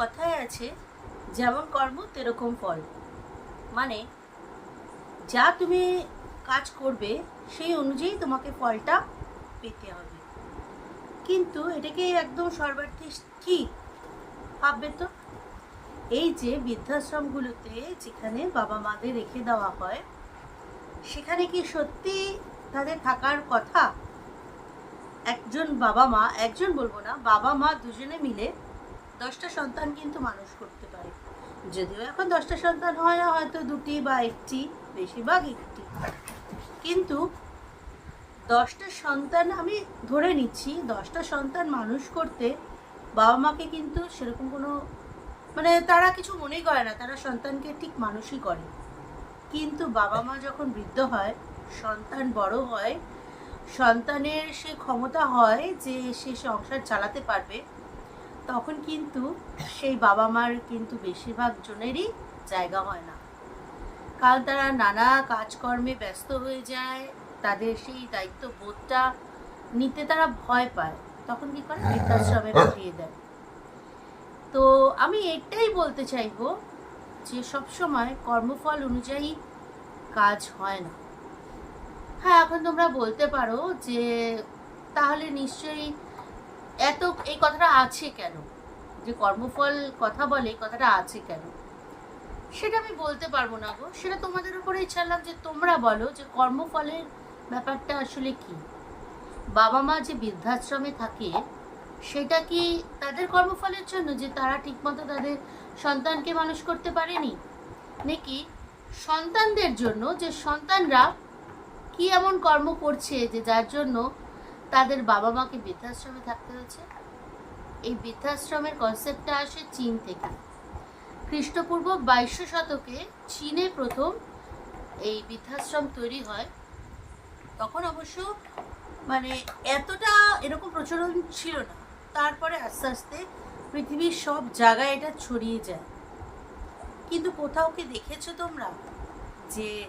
কথায় আছে, যেমন কর্ম তেরকম ফল। মানে যা তুমি কাজ করবে, সেই অনুযায়ী তোমাকে ফলটা পেতে হবে। কিন্তু এটাকে একদম সর্বার্থে ঠিক ভাববে তো? এই যে বৃদ্ধাশ্রমগুলোতে যেখানে বাবা মাদের রেখে দেওয়া হয়, সেখানে কি সত্যি তাদের থাকার কথা? একজন বাবা মা, একজন বলব না, বাবা মা দুজনে মিলে দশটা সন্তান কিন্তু মানুষ করতে পারে। যদিও এখন দশটা সন্তান হয় না হয়তো দুটি বা একটি, বেশিরভাগ একটি। কিন্তু দশটা সন্তান আমি ধরে নিচ্ছি, দশটা সন্তান মানুষ করতে বাবা মাকে কিন্তু সেরকম কোনো মানে তারা কিছু মনেই করে না, তারা সন্তানকে ঠিক মানুষই করে। কিন্তু বাবা মা যখন বৃদ্ধ হয়, সন্তান বড় হয়, সন্তানের সে ক্ষমতা হয় যে সে সংসার চালাতে পারবে তখন কিন্তু সেই বাবা মার কিন্তু বেশিরভাগ জনেরই জায়গা হয় না। কারণ তারা নানা কাজকর্মে ব্যস্ত হয়ে যায়, তাদের সেই দায়িত্ব বোধটা নিতে তারা ভয় পায়। তখন কি করে? বৃদ্ধাশ্রমে পাঠিয়ে দেয়। তো আমি এটাই বলতে চাইব যে সবসময় কর্মফল অনুযায়ী কাজ হয় না। হ্যাঁ এখন তোমরা বলতে পারো যে তাহলে নিশ্চয়ই এত এই কথাটা আছে কেন? যে কর্মফল কথা বলে এই কথাটা আছে কেন? সেটা আমি বলতে পারব না গো। সেটা তোমাদের উপরেই ছাড়লাম যে তোমরা বলো যে কর্মফলের ব্যাপারটা আসলে কি? বাবা মা যে বৃদ্ধাশ্রমে থাকে, সেটা কি তাদের কর্মফলের জন্য যে তারা ঠিকমতো তাদের সন্তানকে মানুষ করতে পারেনি? নাকি সন্তানদের জন্য যে সন্তানরা কি এমন কর্ম করছে যে যার জন্য তাদের বাবা মাকে বৃদ্ধাশ্রমে থাকতে হয়েছে। এই বৃদ্ধাশ্রমের কনসেপ্টটা আসে চীন থেকে। খ্রিস্টপূর্ব বাইশশো শতকে চীনে প্রথম এই বৃদ্ধাশ্রম তৈরি হয়। তখন অবশ্য মানে এতটা এরকম প্রচলন ছিল না। তারপরে আস্তে আস্তে পৃথিবীর সব জায়গায় এটা ছড়িয়ে যায়। কিন্তু কোথাও কি দেখেছ তোমরা যে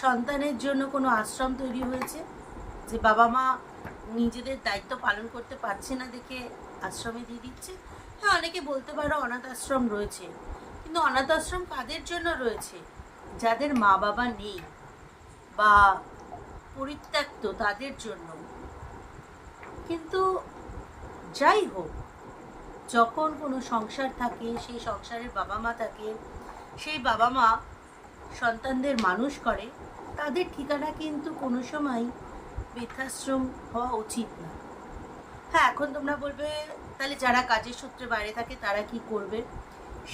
সন্তানের জন্য কোনো আশ্রম তৈরি হয়েছে? যে বাবা মা নিজেদের দায়িত্ব পালন করতে পারছে না দেখে আশ্রমে দিয়ে দিচ্ছে। হ্যাঁ অনেকে বলতে পারো অনাথ আশ্রম রয়েছে, কিন্তু অনাথ আশ্রম কাদের জন্য রয়েছে? যাদের মা বাবা নেই বা পরিত্যক্ত তাদের জন্য। কিন্তু যাই হোক, যখন কোনো সংসার থাকে, সেই সংসারের বাবা মা থাকে, সেই বাবা মা সন্তানদের মানুষ করে, তাদের ঠিকানা কিন্তু কোনো সময় বৃদ্ধাশ্রম হওয়া উচিত না। হ্যাঁ এখন তোমরা বলবে, তাহলে যারা কাজের সূত্রে বাইরে থাকে, তারা কি করবে?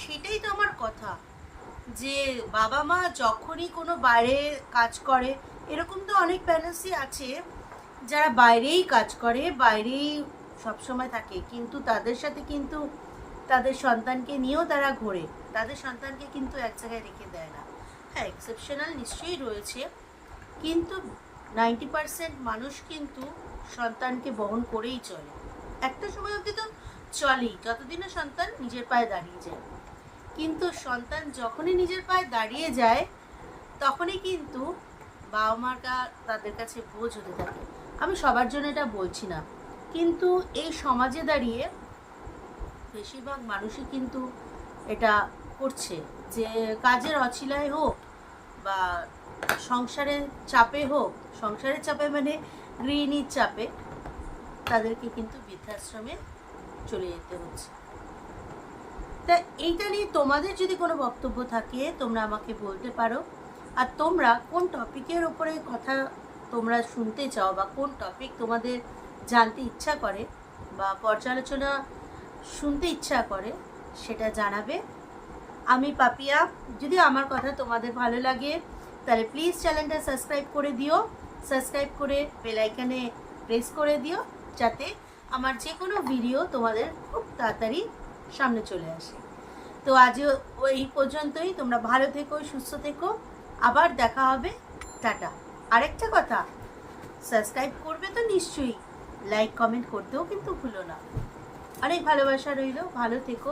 সেটাই তো আমার কথা, যে বাবা মা যখনই কোনো বাইরে কাজ করে, এরকম তো অনেক প্যারেন্টসই আছে, যারা বাইরেই কাজ করে, বাইরেই সবসময় থাকে, কিন্তু তাদের সাথে কিন্তু তাদের সন্তানকে নিয়েও তারা ঘোরে, তাদের সন্তানকে কিন্তু এক জায়গায় রেখে দেয় না। হ্যাঁ এক্সেপশনাল নিশ্চয়ই রয়েছে, কিন্তু নাইনটি পার্সেন্ট মানুষ কিন্তু সন্তানকে বহন করেই চলে। একটা সময় অবধি তো চলেই, যতদিন সন্তান নিজের পায়ে দাঁড়িয়ে যায়। কিন্তু সন্তান যখনই নিজের পায়ে দাঁড়িয়ে যায়, তখনই কিন্তু বাবা মার তাদের কাছে বোঝ হতে থাকে। আমি সবার জন্য এটা বলছি না। কিন্তু এই সমাজে দাঁড়িয়ে বেশিরভাগ মানুষই কিন্তু এটা করছে যে কাজের অছিলায় হোক বা সংসারের চাপে হোক, সংসারের চাপে মানে গৃহিণীর চাপে তাদেরকে কিন্তু বৃদ্ধাশ্রমে চলে যেতে হচ্ছে। তা এইটা নিয়ে তোমাদের যদি কোনো বক্তব্য থাকে, তোমরা আমাকে বলতে পারো। আর তোমরা কোন টপিকের ওপরে কথা তোমরা শুনতে চাও বা কোন টপিক তোমাদের জানতে ইচ্ছা করে বা পর্যালোচনা শুনতে ইচ্ছা করে, সেটা জানাবে। আমি পাপিয়া, যদি আমার কথা তোমাদের ভালো লাগে তাহলে প্লিজ চ্যানেলটা সাবস্ক্রাইব করে দিও। সাবস্ক্রাইব করে বেল আইকনে প্রেস করে দিও, যাতে আমার যে কোনো ভিডিও তোমাদের খুব তাড়াতাড়ি সামনে চলে আসে। তো আজও ওই পর্যন্তই। তোমরা ভালো থেকো, সুস্থ থেকো। আবার দেখা হবে। টাটা। আরেকটা কথা সাবস্ক্রাইব করবে তো নিশ্চয়ই। লাইক কমেন্ট করতেও কিন্তু ভুলো না। অনেক ভালোবাসা রইল। ভালো থেকো।